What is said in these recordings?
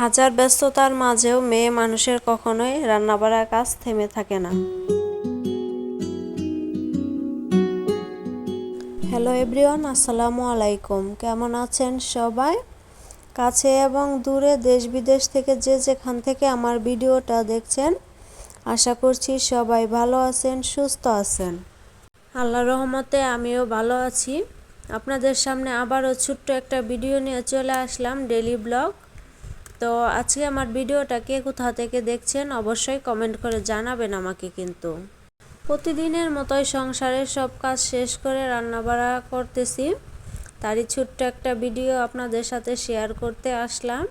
হাজার ব্যস্ততার মাঝেও মেয়ে মানুষের কখনোই রান্নাবাড়ার কাজ থেমে থাকে না। হ্যালো এভরিওয়ান, আসসালামু আলাইকুম। কেমন আছেন সবাই? কাছে এবং দূরে দেশ বিদেশ থেকে যে যেখান থেকে আমার ভিডিওটা দেখছেন, আশা করছি সবাই ভালো আছেন, সুস্থ আছেন। আল্লাহ রহমতে আমিও ভালো আছি। আপনাদের সামনে আবারও ছোট্ট একটা ভিডিও নিয়ে চলে আসলাম ডেলি ব্লগ। তো আজকে আমার ভিডিওটা কে কোথা থেকে দেখছেন অবশ্যই কমেন্ট করে জানাবেন আমাকে কিন্তু। প্রতিদিনের মতোই সংসারের সব কাজ শেষ করে রান্না রান্নাবাড়া করতেছি। তারই ছোট্ট একটা ভিডিও আপনাদের সাথে শেয়ার করতে আসলাম।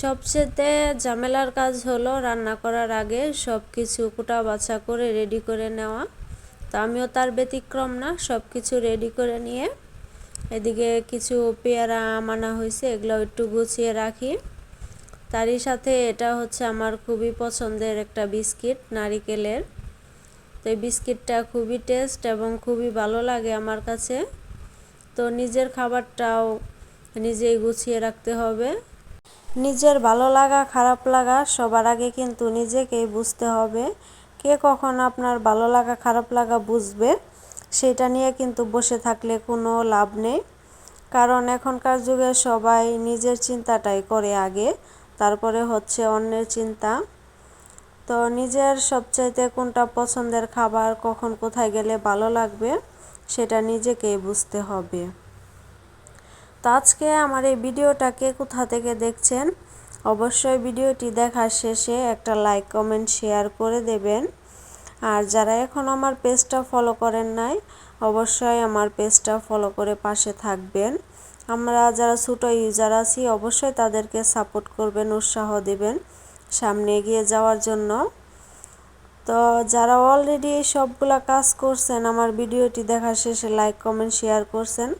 সবচেয়ে ঝামেলার কাজ হলো রান্না করার আগে সব কিছু কুটা বাছা করে রেডি করে নেওয়া। তো আমিও তার ব্যতিক্রম না সব কিছু রেডি করে নিয়ে এদিকে কিছু পেয়ারা মানা হয়েছে, এগুলো একটু গুছিয়ে রাখি। তারই সাথে এটা হচ্ছে আমার খুবই পছন্দের একটা বিস্কিট, নারিকেলের। তো এই বিস্কিটটা খুবই টেস্ট এবং খুবই ভালো লাগে আমার কাছে। তো নিজের খাবারটাও নিজেই গুছিয়ে রাখতে হবে। নিজের ভালো লাগা, খারাপ লাগা সবার আগে কিন্তু নিজেকেই বুঝতে হবে। কে কখন আপনার ভালো লাগা, খারাপ লাগা বুঝবে? সেটা নিয়ে কিন্তু বসে থাকলে কোনো লাভ নেই। কারণ এখনকার যুগে সবাই নিজের চিন্তাটাই করে আগে, তারপরে হচ্ছে অন্যের চিন্তা। তো নিজের সবচাইতে কোনটা পছন্দের খাবার, কখন কোথায় গেলে ভালো লাগবে, সেটা নিজেকেই বুঝতে হবে। তো আজকে আমার এই ভিডিওটাকে কোথা থেকে দেখছেন, অবশ্যই ভিডিওটি দেখার শেষে একটা লাইক, কমেন্ট, শেয়ার করে দেবেন। আর যারা এখন আমার পেজটা ফলো করেন নাই, অবশ্যই আমার পেজটা ফলো করে পাশে থাকবেন। আমরা যারা ছোটো ইউজার আছি, অবশ্যই তাদেরকে সাপোর্ট করবেন, উৎসাহ দেবেন সামনে এগিয়ে যাওয়ার জন্য। তো যারা অলরেডি এই সবগুলা কাজ করছেন, আমার ভিডিওটি দেখার শেষে লাইক কমেন্ট শেয়ার করছেন,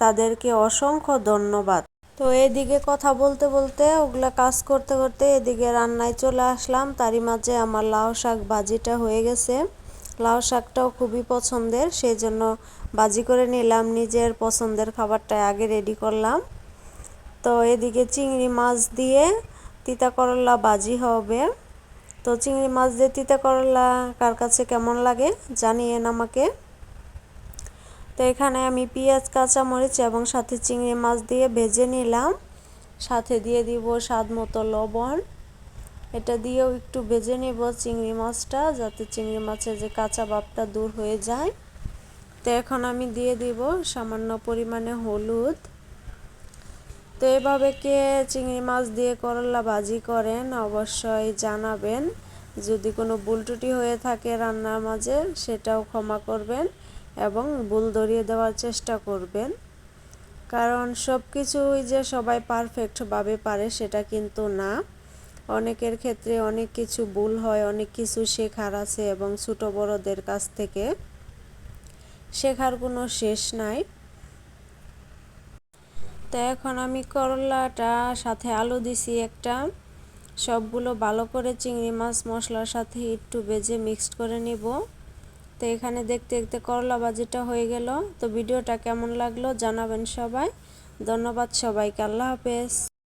তাদেরকে অসংখ্য ধন্যবাদ। তো এদিকে কথা বলতে বলতে, ওগুলা কাজ করতে করতে এদিকে রান্নায় চলে আসলাম। তারই মাঝে আমার লাউ শাক ভাজিটা হয়ে গেছে। লাউ শাকটাও খুবই পছন্দের সেই জন্য বাজি করে নিলাম, নিজের পছন্দের খাবারটা আগে রেডি করলাম। তো এদিকে চিংড়ি মাছ দিয়ে তিতা করলা বাজি হবে। তো চিংড়ি মাছ দিয়ে তিতা করলা কার কাছে কেমন লাগে জানিয়েন আমাকে। তো এখানে আমি পেঁয়াজ, কাঁচামরিচ এবং সাথে চিংড়ি মাছ দিয়ে ভেজে নিলাম। সাথে দিয়ে দিব স্বাদ মতো লবণ। এটা দিয়েও একটু ভেজে নেব চিংড়ি মাছটা যাতে চিংড়ি মাছের যে কাঁচা ভাবটা দূর হয়ে যায়। তো এখন আমি দিয়ে দিব সামান্য পরিমাণে হলুদ। তো এভাবে কে চিংড়ি মাছ দিয়ে করলা ভাজি করেন অবশ্যই জানাবেন। যদি কোনো বুলটুটি হয়ে থাকে রান্নার মাঝে সেটাও ক্ষমা করবেন। এবং ভুল ধরিয়ে দেওয়ার চেষ্টা করবেন। কারণ সব কিছুই যে সবাই পারফেক্টভাবে পারে সেটা কিন্তু না। অনেকের ক্ষেত্রে অনেক কিছু ভুল হয়, অনেক কিছু শেখার আছে এবং ছোটো বড়দের কাছ থেকে শেখার কোনো শেষ নাই। তো এখন আমি করলাটা, সাথে আলু দিছি একটা। সবগুলো ভালো করে চিংড়ি মাছ মশলার সাথে একটু বেজে মিক্সড করে নিব। তো এখানে দেখতে দেখতে করলা বাজিটা হয়ে গেল। তো ভিডিওটা কেমন লাগল জানাবেন সবাই। ধন্যবাদ সবাইকে। আল্লাহ হাফেজ।